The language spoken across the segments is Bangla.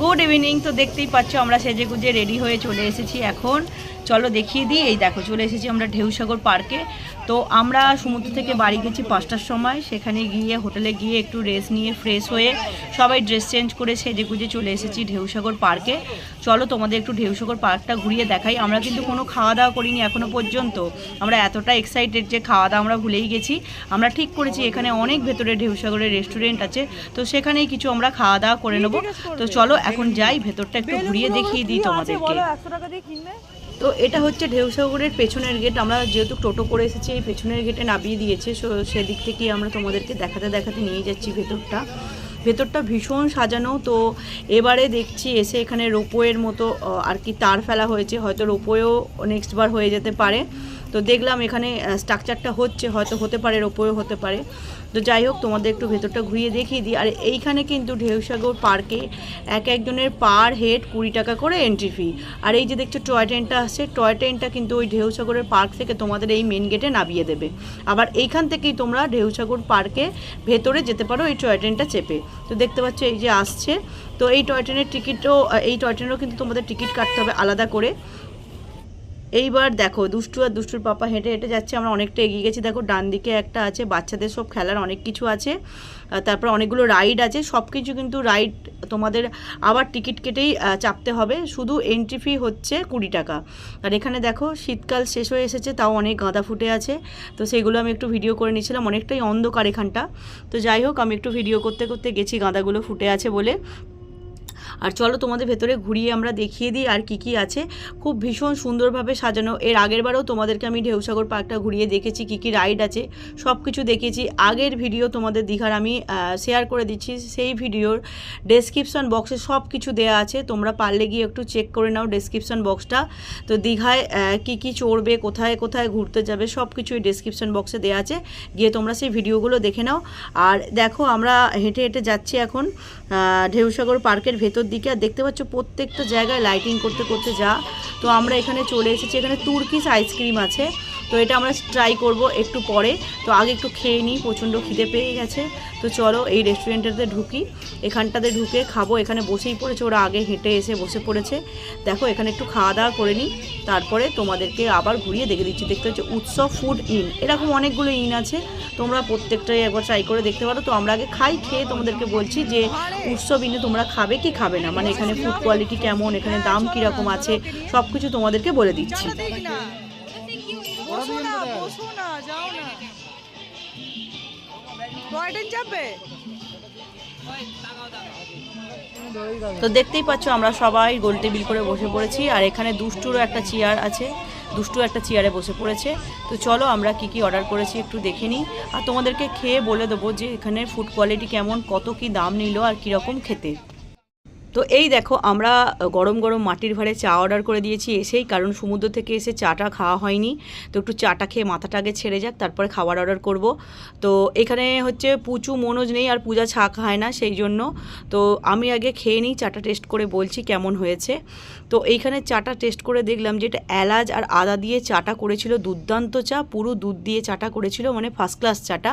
গুড ইভিনিং তো দেখতেই পাচ্ছ আমরা সেজে গুজে রেডি হয়ে চলে এসেছি এখন। চলো দেখিয়ে দিই। এই দেখো, চলে এসেছি আমরা ঢেউসাগর পার্কে। তো আমরা সমুদ্র থেকে বাড়ি গেছি পাঁচটার সময়। সেখানে গিয়ে হোটেলে গিয়ে একটু রেস্ট নিয়ে ফ্রেশ হয়ে সবাই ড্রেস চেঞ্জ করে সেজে গুজে চলে এসেছি ঢেউসাগর পার্কে। চলো তোমাদের একটু ঢেউসাগর পার্কটা ঘুরিয়ে দেখাই। আমরা কিন্তু কোনো খাওয়া দাওয়া করিনি এখনও পর্যন্ত। আমরা এতটা এক্সাইটেড যে খাওয়া দাওয়া আমরা ভুলেই গেছি। আমরা ঠিক করেছি, এখানে অনেক ভেতরে ঢেউসাগরের রেস্টুরেন্ট আছে। তো সেখানেই কিছু আমরা খাওয়া দাওয়া করে নেব। তো চলো এখন যাই, ভেতরটা একটু ঘুরিয়ে দেখিয়ে দিই তোমাদেরকে। তো এটা হচ্ছে ঢেউসাগরের পেছনের গেট আমরা যেহেতু টোটো করে এসেছি, এই পেছনের গেটে নামিয়ে দিয়েছে। সো সেদিক থেকেই আমরা তোমাদেরকে দেখাতে দেখাতে নিয়ে যাচ্ছি ভেতরটা। ভেতরটা ভীষণ সাজানো। তো এবারে দেখছি এসে এখানে রোপোয়ের মতো আর কি তার ফেলা হয়েছে। হয়তো রোপোয়েও নেক্সট বার হয়ে যেতে পারে। তো দেখলাম এখানে স্ট্রাকচারটা হচ্ছে, হয়তো হতে পারে রোপোয়েও হতে পারে। তো যাই হোক, তোমাদের একটু ভেতরটা ঘুরিয়ে দেখিয়ে দিই। আর এইখানে কিন্তু ঢেউসাগর পার্কে এক একজনের পার হেড কুড়ি টাকা করে এন্ট্রি ফি আর এই যে দেখছ টয় ট্রেনটা আসছে টয় ট্রেনটা কিন্তু ওই ঢেউসাগরের পার্ক থেকে তোমাদের এই মেন গেটে নামিয়ে দেবে। আবার এইখান থেকেই তোমরা ঢেউসাগর পার্কে ভেতরে যেতে পারো এই টয় ট্রেনটা চেপে। তো দেখতে পাচ্ছ, এই যে আসছে। তো এই টয় ট্রেনের টিকিটও এই টয় ট্রেনেরও কিন্তু তোমাদের টিকিট কাটতে হবে আলাদা করে। এইবার দেখো, দুষ্টু আর দুষ্টুর পাপা হেঁটে হেঁটে যাচ্ছে, আমরা অনেকটা এগিয়ে গেছি। দেখো, ডান দিকে একটা আছে, বাচ্চাদের সব খেলার অনেক কিছু আছে। তারপর অনেকগুলো রাইড আছে সব কিছু কিন্তু রাইড তোমাদের আবার টিকিট কেটেই চাপতে হবে। শুধু এন্ট্রি ফি হচ্ছে কুড়ি টাকা। আর এখানে দেখো, শীতকাল শেষ হয়ে এসেছে, তাও অনেক গাঁদা ফুটে আছে। তো সেগুলো আমি একটু ভিডিও করে নিয়েছিলাম, অনেকটাই অন্ধকার এখানটা। তো যাই হোক, আমি একটু ভিডিও করতে করতে গেছি, গাঁদাগুলো ফুটে আছে বলে। আর চলো তোমাদের ভেতরে ঘুরিয়ে আমরা দেখিয়ে দিই আর কি কি আছে। খুব ভীষণ সুন্দরভাবে সাজানো। এর আগের বারেও তোমাদেরকে আমি ঢেউসাগর পার্কটা ঘুরিয়ে দেখেছি, কি কি রাইড আছে সব কিছু দেখিয়েছি। আগের ভিডিও তোমাদের দীঘার আমি শেয়ার করে দিচ্ছি। সেই ভিডিওর ডেসক্রিপশন বক্সে সব কিছু দেওয়া আছে। তোমরা পারলে গিয়ে একটু চেক করে নাও ডেসক্রিপশন বক্সটা তো দীঘায় কি কি চড়বে, কোথায় কোথায় ঘুরতে যাবে সব কিছুই ডেসক্রিপশন বক্সে দেওয়া আছে। গিয়ে তোমরা সেই ভিডিওগুলো দেখে নাও। আর দেখো, আমরা হেঁটে হেঁটে যাচ্ছি এখন ঢেউসাগর পার্কের ভেতর দিকে, আর দেখতে পাচ্ছ প্রত্যেকটা জায়গায় লাইটিং করতে করতে যা। তো আমরা এখানে চলে এসেছি। এখানে তুর্কিস আইসক্রিম আছে। তো এটা আমরা ট্রাই করব একটু পরে। তো আগে একটু খেয়ে নিই, প্রচণ্ড খিদে পেয়ে গেছে। তো চলো এই রেস্টুরেন্টটাতে ঢুকি। এখানটাতে ঢুকে খাব। এখানে বসেই পড়েছে, ওরা আগে হেঁটে এসে বসে পড়েছে। দেখো, এখানে একটু খাওয়া দাওয়া করে নিই। তারপরে তোমাদেরকে আবার ঘুরিয়ে দেখে দিচ্ছি। দেখতে হচ্ছে উৎসব ফুড ইন এরকম অনেকগুলো ইন আছে। তোমরা প্রত্যেকটাই একবার ট্রাই করে দেখতে পারো। তো আমরা আগে খাই, খেয়ে তোমাদেরকে বলছি যে, উৎসব ইনে তোমরা খাবে কি খাবে না? মানে এখানে ফুড কোয়ালিটি কেমন? এখানে দাম কীরকম আছে? সব কিছু তোমাদেরকে বলে দিচ্ছি। তো দেখতেই পাচ্ছ, আমরা সবাই গোল টেবিল করে বসে পড়েছি, আর এখানে দুষ্টুরও একটা চেয়ার আছে, দুষ্টু একটা চেয়ারে বসে পড়েছে। তো চলো, আমরা কি কি অর্ডার করেছি একটু দেখে নিই। আর তোমাদেরকে খেয়ে বলে দেবো যে এখানে ফুড কোয়ালিটি কেমন, কত কি দাম নিল আর কীরকম খেতে। তো এই দেখো, আমরা গরম গরম মাটির ভাড়ে চা অর্ডার করে দিয়েছি, এসেই কারণ সমুদ্র থেকে এসে চাটা খাওয়া হয়নি। তো একটু চাটা খেয়ে মাথাটা আগে ছেড়ে যাক, তারপরে খাবার অর্ডার করব। তো এখানে হচ্ছে পুচু মনোজ নেই আর পূজা ছা খায় না সেই জন্য। তো আমি আগে খেয়ে নিই, চাটা টেস্ট করে বলছি কেমন হয়েছে। তো এইখানে চাটা টেস্ট করে দেখলাম যে এটা এলাচ আর আদা দিয়ে চাটা করেছিল, দুর্দান্ত চা, পুরো দুধ দিয়ে চাটা করেছিল মানে ফার্স্ট ক্লাস চাটা।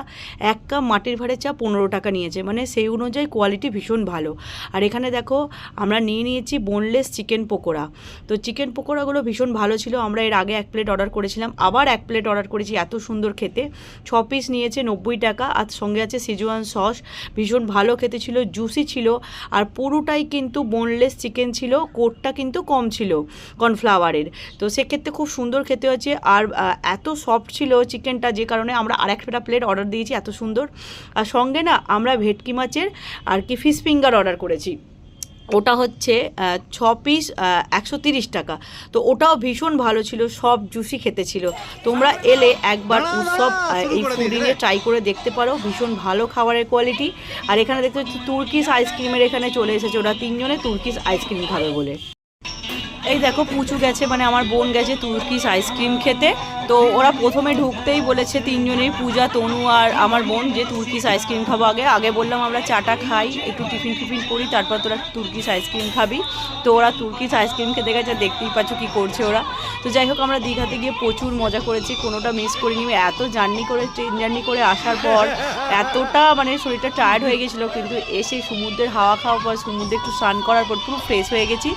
এক কাপ মাটির ভাড়ের চা পনেরো টাকা নিয়েছে মানে সেই অনুযায়ী কোয়ালিটি ভীষণ ভালো। আর এখানে দেখো আমরা নিয়ে নিয়েছি বোনলেস চিকেন পকোড়া। তো চিকেন পকোড়াগুলো ভীষণ ভালো ছিল, আমরা এর আগে এক প্লেট অর্ডার করেছিলাম, আবার এক প্লেট অর্ডার করেছি এত সুন্দর খেতে। ছ পিস নিয়েছে নব্বই টাকা, আর সঙ্গে আছে সিজুয়ান সস ভীষণ ভালো খেতে ছিল জুসি ছিল, আর পুরোটাই কিন্তু বোনলেস চিকেন ছিল, কোটটা কিন্তু কম ছিল কর্নফ্লাওয়ারের তো সেক্ষেত্রে খুব সুন্দর খেতে হচ্ছে আর এত সফট ছিল চিকেনটা যে কারণে আমরা আর একটা প্লেট অর্ডার দিয়েছি, এত সুন্দর। আর সঙ্গে না, আমরা ভেটকি মাছের আর কি ফিশ ফিঙ্গার অর্ডার করেছি। ওটা হচ্ছে ছ পিস একশো তিরিশ টাকা। তো ওটাও ভীষণ ভালো ছিল সব জুসি খেতে ছিল। তোমরা এলে একবার সব এই ফুডিংয়ে ট্রাই করে দেখতে পারো ভীষণ ভালো খাবারের কোয়ালিটি আর এখানে দেখতে হচ্ছে তুর্কিস আইসক্রিমের এখানে চলে এসেছে ওরা তিনজনে তুর্কিস আইসক্রিম খাবে বলে। এই দেখো পুচু গেছে মানে আমার বোন গেছে তুর্কিস আইসক্রিম খেতে। তো ওরা প্রথমে ঢুকতেই বলেছে তিনজনেই, পূজা, তনু আর আমার বোন, যে তুর্কিস আইসক্রিম খাব আগে। আগে বললাম আমরা চাটা খাই, একটু টিফিন টিফিন করি, তারপর তোরা তুর্কিস আইসক্রিম খাবি। তো ওরা তুর্কিস আইসক্রিম খেতে গেছে, দেখতেই পাচ্ছ কী করছে ওরা। তো যাই হোক, আমরা দীঘাতে গিয়ে প্রচুর মজা করেছি, কোনোটা মিস করিনি। এত জার্নি করে ট্রেন জার্নি করে আসার পর এতটা মানে শরীরটা টায়ার্ড হয়ে গেছিল, কিন্তু এসে সমুদ্রের হাওয়া খাওয়ার পর, সমুদ্রে একটু স্নান করার পর পুরো ফ্রেশ হয়ে গেছি।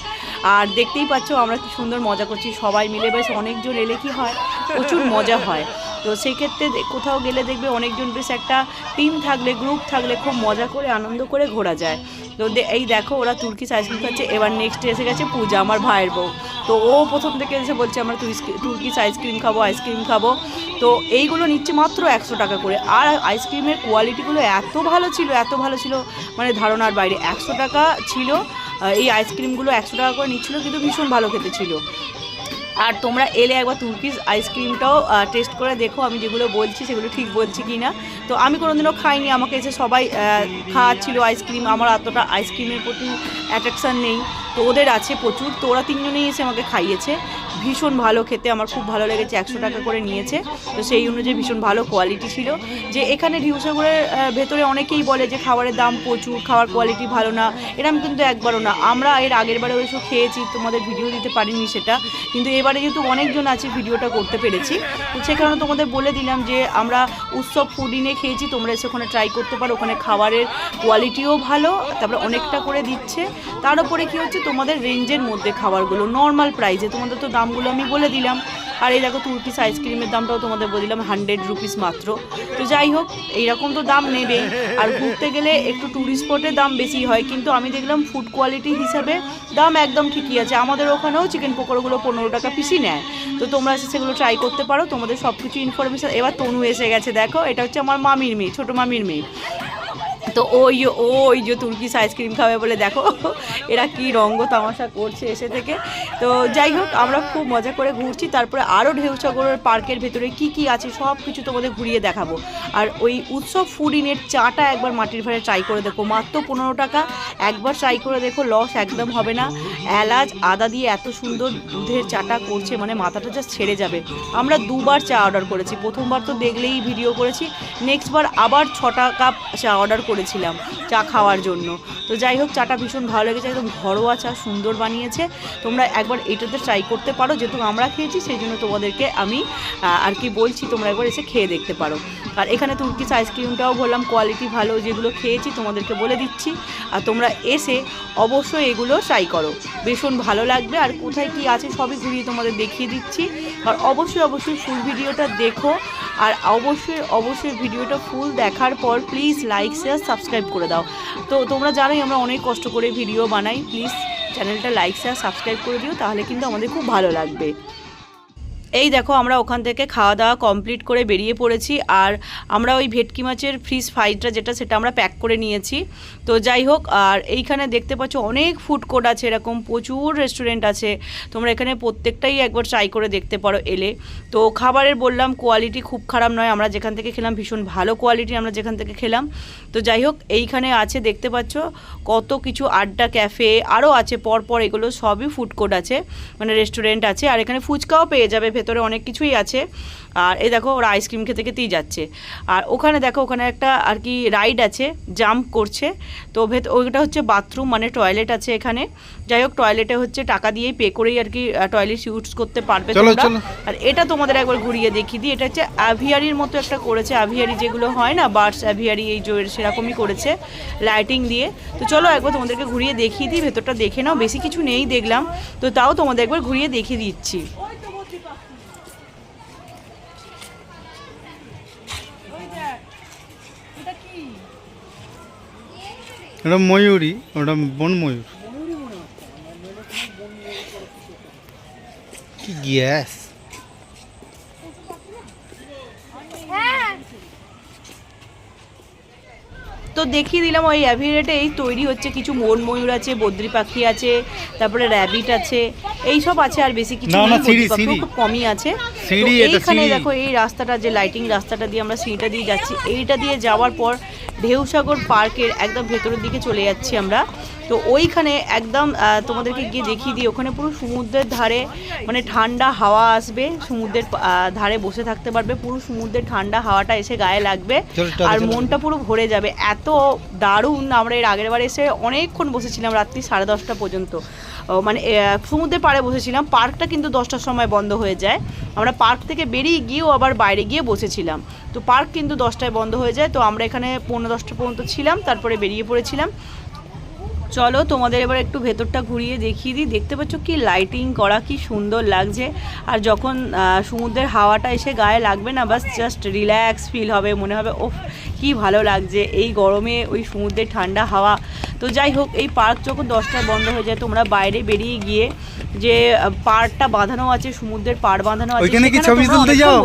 আর দেখতেই পাচ্ছ আমরা কি সুন্দর মজা করছি। সবাই মিলে বেশ অনেকজন এলে কি হয়? প্রচুর মজা হয়। তো সেই ক্ষেত্রে কোথাও গেলে দেখবে অনেকজন বেশ একটা টিম থাকলে গ্রুপ থাকলে খুব মজা করে, আনন্দ করে ঘোরা যায়। তো এই দেখো ওরা তুর্কিস আইসক্রিম খাচ্ছে, এবার নেক্সট এসে গেছে পূজা, আমার ভাইয়ের বউ। তো ও প্রথম থেকে এসে বলছে, আমরা তুর্কি- তুর্কিস আইসক্রিম খাব আইসক্রিম খাব। তো এইগুলো নিচ্ছে মাত্র একশো টাকা করে। আর আইসক্রিমের কোয়ালিটিগুলো এত ভালো ছিল, এত ভালো ছিল মানে ধারণার বাইরে, একশো টাকা ছিল এই আইসক্রিমগুলো একশো টাকা করে নিচ্ছিল, কিন্তু ভীষণ ভালো খেতে ছিল। আর তোমরা এলে একবার তুর্কিস আইসক্রিমটাও টেস্ট করে দেখো, আমি যেগুলো বলছি সেগুলো ঠিক বলছি কি না তো আমি কোনোদিনও খাইনি, আমাকে এসে সবাই খাওয়াচ্ছিলো আইসক্রিম আমার এতটা আইসক্রিমের প্রতি অ্যাট্রাকশান নেই। তো ওদের আছে প্রচুর তো ওরা তিনজনেই এসে আমাকে খাইয়েছে। ভীষণ ভালো খেতে, আমার খুব ভালো লেগেছে, একশো টাকা করে নিয়েছে। তো সেই অনুযায়ী ভীষণ ভালো কোয়ালিটি ছিল। যে এখানে ঢিউসাগরের ভেতরে অনেকেই বলে যে খাবারের দাম প্রচুর খাওয়ার কোয়ালিটি ভালো না। এরম কিন্তু একবারও না। আমরা এর আগের বারে এসে খেয়েছি, তোমাদের ভিডিও দিতে পারিনি সেটা। কিন্তু এবারে যেহেতু অনেকজন আছে ভিডিওটা করতে পেরেছি। তো সে কারণে তোমাদের বলে দিলাম যে আমরা উৎসব ফুডিনে খেয়েছি, তোমরা এসে ওখানে ট্রাই করতে পারো। ওখানে খাবারের কোয়ালিটিও ভালো, তারপরে অনেকটা করে দিচ্ছে। তার উপরে কী হচ্ছে তোমাদের রেঞ্জের মধ্যে খাবারগুলো নর্মাল প্রাইসে তোমাদের তো দামগুলো আমি বলে দিলাম। আর এই দেখো তুর্কিস আইসক্রিমের দামটাও তোমাদের বলে দিলাম হান্ড্রেড রুপিস মাত্র। তো যাই হোক, এইরকম তো দাম নেবেই আর ঘুরতে গেলে একটু ট্যুরিস্ট স্পটের দাম বেশি হয়। কিন্তু আমি দেখলাম ফুড কোয়ালিটি হিসাবে দাম একদম ঠিকই আছে। আমাদের ওখানেও চিকেন পকোড়াগুলো পনেরো টাকা পিসই নেয়। তো তোমরা সেগুলো ট্রাই করতে পারো। তোমাদের সব কিছু ইনফরমেশান এবার তনু এসে গেছে। দেখো, এটা হচ্ছে আমার মামির মেয়ে, ছোটো মামির মেয়ে। তো ওই ওই যে তুর্কিস আইসক্রিম খাবে বলে দেখো। এরা কি রঙ্গ তামাশা করছে এসে থেকে। তো যাই হোক, আমরা খুব মজা করে ঘুরছি। তারপরে আরও ঢেউসাগরের পার্কের ভেতরে কি কি আছে সব কিছু তোমাদের ঘুরিয়ে দেখাবো। আর ওই উৎসব ফুডিনের চাটা একবার মাটির ভাড়ে ট্রাই করে দেখো। মাত্র পনেরো টাকা। একবার ট্রাই করে দেখো লস একদম হবে না। এলাচ, আদা দিয়ে এত সুন্দর দুধের চাটা করছে মানে মাথাটা জাস্ট ছেড়ে যাবে। আমরা দুবার চা অর্ডার করেছি। প্রথমবার তো দেখলেই ভিডিও করেছি। নেক্সট বার আবার ছটা কাপ চা অর্ডার করেছিলাম চা খাওয়ার জন্য। তো যাই হোক, চাটা ভীষণ ভালো লেগেছে। একদম ঘরোয়া চা সুন্দর বানিয়েছে। তোমরা একবার এটাতে ট্রাই করতে পারো, যেহেতু আমরা খেয়েছি, সেই জন্য তোমাদেরকে আমি আর কি বলছি, তোমরা একবার এসে খেয়ে দেখতে পারো। আর এখানে তুর্কিস আইসক্রিমটাও বললাম কোয়ালিটি ভালো যেগুলো খেয়েছি, তোমাদেরকে বলে দিচ্ছি। আর তোমরা এসে অবশ্যই এগুলো ট্রাই করো। ভীষণ ভালো লাগবে। আর কোথায় কি আছে সবই ঘুরিয়ে তোমাদের দেখিয়ে দিচ্ছি। আর অবশ্যই অবশ্যই ফুল ভিডিওটা দেখো। আর অবশ্যই অবশ্যই ভিডিওটা ফুল দেখার পর প্লিজ লাইক শেয়ার সাবস্ক্রাইব করে দাও। তো তোমরা জানোই আমরা অনেক কষ্ট করে ভিডিও বানাই। প্লিজ চ্যানেলটা লাইক শেয়ার সাবস্ক্রাইব করে দিও, তাহলে কিন্তু আমাদের খুব ভালো লাগবে। এই দেখো, আমরা ওখান থেকে খাওয়া দাওয়া কমপ্লিট করে বেরিয়ে পড়েছি, আর আমরা ওই ভেটকি মাছের ফ্রিজ ফ্রাইডটা যেটা, সেটা আমরা প্যাক করে নিয়েছি। তো যাই হোক, আর এইখানে দেখতে পাচ্ছ অনেক ফুড কোর্ট আছে, এরকম প্রচুর রেস্টুরেন্ট আছে। তোমরা এখানে প্রত্যেকটাই একবার ট্রাই করে দেখতে পারো এলে। তো খাবারের বললাম কোয়ালিটি খুব খারাপ নয়, আমরা যেখান থেকে খেলাম, ভীষণ ভালো কোয়ালিটি আমরা যেখান থেকে খেলাম। তো যাই হোক, এইখানে আছে, দেখতে পাচ্ছ কত কিছু, আড্ডা ক্যাফে আরও আছে, পরপর এগুলো সবই ফুড কোর্ট আছে মানে রেস্টুরেন্ট আছে, আর এখানে ফুচকাও পেয়ে যাবে ভেতরে অনেক কিছুই আছে। আর এই দেখো ওরা আইসক্রিম খেতে খেতেই যাচ্ছে। আর ওখানে দেখো ওখানে একটা আর কি রাইড আছে জাম্প করছে। তো ভেত ওইটা হচ্ছে বাথরুম মানে টয়লেট আছে এখানে। যাই হোক টয়লেটে হচ্ছে টাকা দিয়েই পে করেই আর কি টয়লেট ইউজ করতে পারবে তোমরা। আর এটা তোমাদের একবার ঘুরিয়ে দেখিয়ে দিই। এটা হচ্ছে অ্যাভিয়ারির মতো একটা করেছে। অ্যাভিয়ারি যেগুলো হয় না বার্ডস অ্যাভিয়ারি এই জয়ের সেরকমই করেছে লাইটিং দিয়ে। তো চলো একবার তোমাদেরকে ঘুরিয়ে দেখিয়ে দিই ভেতরটা দেখে নাও। বেশি কিছু নেই দেখলাম। তো তাও তোমাদের একবার ঘুরিয়ে দেখিয়ে দিচ্ছি। ওটা ময়ূরী ওটা বন ময়ূর। কি গ্যাস? তো দেখিয়ে দিলাম ওই অ্যাভিরেটেই তৈরি হচ্ছে কিছু মন ময়ূর আছে বদ্রি পাখি আছে তারপরে র্যাবিট আছে এই সব আছে আর বেশি কিছু। খুব কমই আছে। এইখানে দেখো এই রাস্তাটা যে লাইটিং রাস্তাটা দিয়ে আমরা সিঁড়িটা দিয়ে যাচ্ছি এইটা দিয়ে যাওয়ার পর ঢেউসাগর পার্কের একদম ভেতরের দিকে চলে যাচ্ছি আমরা। তো ওইখানে একদম তোমাদেরকে গিয়ে দেখিয়ে দিই ওখানে পুরো সমুদ্রের ধারে মানে ঠান্ডা হাওয়া আসবে সমুদ্রের ধারে বসে থাকতে পারবে পুরো সমুদ্রের ঠান্ডা হাওয়াটা এসে গায়ে লাগবে আর মনটা পুরো ভরে যাবে। এত দারুণ আমরা এর আগের বার এসে অনেকক্ষণ বসেছিলাম রাত্রি সাড়ে দশটা পর্যন্ত। মানে সমুদ্রের পাড়ে বসেছিলাম পার্কটা কিন্তু দশটার সময় বন্ধ হয়ে যায়। আমরা পার্ক থেকে বেরিয়ে গিয়েও আবার বাইরে গিয়ে বসেছিলাম। তো পার্ক কিন্তু দশটায় বন্ধ হয়ে যায় তো আমরা এখানে পৌনে দশটা পর্যন্ত ছিলাম তারপরে বেরিয়ে পড়েছিলাম। চলো তোমাদের এবার একটু ভেতরটা ঘুরিয়ে দেখিয়ে দিই। দেখতে পাচ্ছ কি লাইটিং করা কি সুন্দর লাগছে। আর যখন সমুদ্রের হাওয়াটা এসে গায়ে লাগবে না বাস জাস্ট রিল্যাক্স ফিল হবে মনে হবে ওফ কি ভালো লাগছে। এই গরমে ওই সমুদ্রের ঠান্ডা হাওয়া। তো যাই হোক এই পার্ক যখন দশটায় বন্ধ হয়ে যায় তোমরা বাইরে বেরিয়ে গিয়ে যে পাড়টা বাঁধানো আছে সমুদ্রের পাড় বাঁধানো আছে?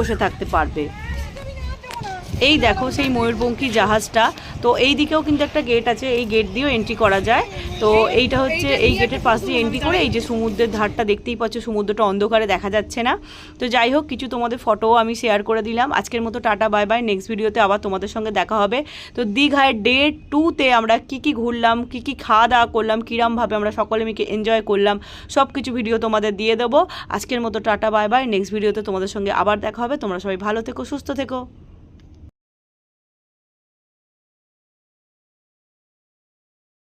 বসে থাকতে পারবে। এই দেখো সেই ময়ূরপঙ্খী জাহাজটা। তো এই দিকেও কিন্তু একটা গেট আছে, এই গেট দিয়েও এন্ট্রি করা যায়। তো এইটা হচ্ছে এই গেটের পাশ দিয়ে এন্ট্রি করে এই যে সমুদ্রের ধারটা দেখতেই পাচ্ছ, সমুদ্রটা অন্ধকারে দেখা যাচ্ছে না। তো যাই হোক, কিছু তোমাদের ফটোও আমি শেয়ার করে দিলাম। আজকের মতো টাটা বাই বাই নেক্সট ভিডিওতে আবার তোমাদের সঙ্গে দেখা হবে। তো দীঘায় ডে টুতে আমরা কি কি ঘুরলাম, কি কি খাওয়া দাওয়া করলাম, কীরমভাবে আমরা সকলে মিকে এনজয় করলাম সব কিছু ভিডিও তোমাদের দিয়ে দেবো। আজকের মতো টাটা বাই বাই নেক্সট ভিডিওতে তোমাদের সঙ্গে আবার দেখা হবে। তোমরা সবাই ভালো থেকো, সুস্থ থেকো।